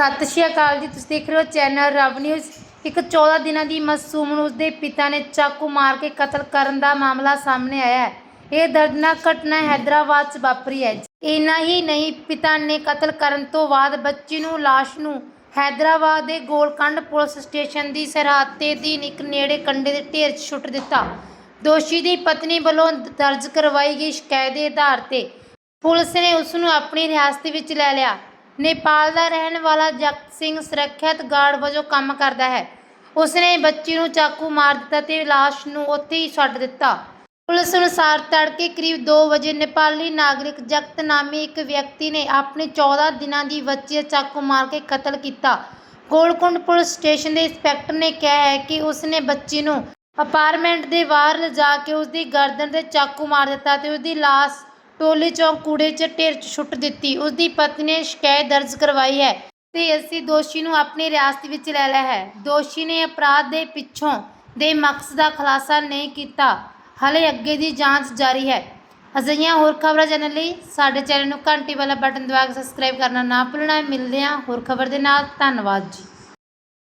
ਸਤਿ ਸ਼੍ਰੀ ਅਕਾਲ ਜੀ। ਤੁਸੀਂ ਦੇਖ ਰਹੇ ਹੋ ਚੈਨਲ ਰਵ ਨਿਊਜ਼। ਇੱਕ 14 ਦਿਨਾਂ ਦੀ ਮਾਸੂਮ ਨੂੰ ਉਸਦੇ ਪਿਤਾ ਨੇ ਚਾਕੂ ਮਾਰ ਕੇ ਕਤਲ ਕਰਨ ਦਾ ਮਾਮਲਾ ਸਾਹਮਣੇ ਆਇਆ ਹੈ। ਇਹ ਦਰਦਨਾਕ ਘਟਨਾ ਹੈਦਰਾਬਾਦ 'ਚ ਵਾਪਰੀ ਹੈ। ਇੰਨਾ ਹੀ ਨਹੀਂ, ਪਿਤਾ ਨੇ ਕਤਲ ਕਰਨ ਤੋਂ ਬਾਅਦ ਬੱਚੀ ਨੂੰ ਲਾਸ਼ ਨੂੰ ਹੈਦਰਾਬਾਦ ਦੇ ਗੋਲਕੰਡ ਪੁਲਿਸ ਸਟੇਸ਼ਨ ਦੀ ਸਰਹੱਦ ਤੇ ਦੀ ਇੱਕ ਨੇੜੇ ਕੰਡੇ ਦੇ ਢੇਰ 'ਚ ਸੁੱਟ ਦਿੱਤਾ। ਦੋਸ਼ੀ ਦੀ ਪਤਨੀ ਵੱਲੋਂ ਦਰਜ ਕਰਵਾਈ ਗਈ ਸ਼ਿਕਾਇਤ ਦੇ ਆਧਾਰ ਤੇ ਪੁਲਿਸ ਨੇ ਉਸ ਨੂੰ ਆਪਣੀ ਰਿਆਸਤ ਵਿੱਚ ਲੈ ਲਿਆ। ਨੇਪਾਲ ਦਾ ਰਹਿਣ ਵਾਲਾ ਜਗਤ ਸਿੰਘ ਸੁਰੱਖਿਅਤ ਗਾਰਡ ਵਜੋਂ ਕੰਮ ਕਰਦਾ ਹੈ। ਉਸਨੇ ਬੱਚੀ ਨੂੰ ਚਾਕੂ ਮਾਰ ਦਿੱਤਾ ਤੇ ਲਾਸ਼ ਨੂੰ ਉੱਥੇ ਹੀ ਛੱਡ ਦਿੱਤਾ। ਪੁਲਿਸ ਅਨੁਸਾਰ ਤੜਕੇ ਕਰੀਬ 2 ਵਜੇ ਨੇਪਾਲੀ ਨਾਗਰਿਕ ਜਗਤ ਨਾਮੀ ਇੱਕ ਵਿਅਕਤੀ ਨੇ ਆਪਣੇ 14 ਦਿਨਾਂ ਦੀ ਬੱਚੀ ਦਾ ਚਾਕੂ ਮਾਰ ਕੇ ਕਤਲ ਕੀਤਾ। ਗੋਲਕੁੰਡ ਪੁਲਿਸ ਸਟੇਸ਼ਨ ਦੇ ਇੰਸਪੈਕਟਰ ਨੇ ਕਿਹਾ ਹੈ ਕਿ ਉਸਨੇ ਬੱਚੀ ਨੂੰ ਅਪਾਰਟਮੈਂਟ ਦੇ ਬਾਹਰ ਲਿਜਾ ਕੇ ਉਸਦੀ ਗਰਦਨ ਤੇ ਚਾਕੂ ਮਾਰ ਦਿੱਤਾ ਤੇ ਉਸਦੀ ਲਾਸ਼ ਟੋਲੀ ਚੌਂਕ ਕੂੜੇ 'ਚ ਢੇਰ 'ਚ ਸੁੱਟ ਦਿੱਤੀ। ਉਸਦੀ ਪਤਨੀ ਨੇ ਸ਼ਿਕਾਇਤ ਦਰਜ ਕਰਵਾਈ ਹੈ ਤੇ ਅਸੀਂ ਦੋਸ਼ੀ ਨੂੰ ਆਪਣੀ ਰਿਆਸਤ ਵਿੱਚ ਲੈ ਲਿਆ ਹੈ। ਦੋਸ਼ੀ ਨੇ ਅਪਰਾਧ ਦੇ ਪਿੱਛੋਂ ਦੇ ਮਕਸਦ ਦਾ ਖੁਲਾਸਾ ਨਹੀਂ ਕੀਤਾ। ਹਲੇ ਅੱਗੇ ਦੀ ਜਾਂਚ ਜਾਰੀ ਹੈ। ਅਜਿਹੀਆਂ ਹੋਰ ਖਬਰਾਂ ਜਾਣਨ ਲਈ ਸਾਡੇ ਚੈਨਲ ਨੂੰ ਘੰਟੀ ਵਾਲਾ ਬਟਨ ਦਬਾ ਕੇ ਸਬਸਕ੍ਰਾਈਬ ਕਰਨਾ ਨਾ ਭੁੱਲਣਾ। ਮਿਲਦੇ ਹਾਂ ਹੋਰ ਖਬਰ ਦੇ ਨਾਲ। ਧੰਨਵਾਦ ਜੀ।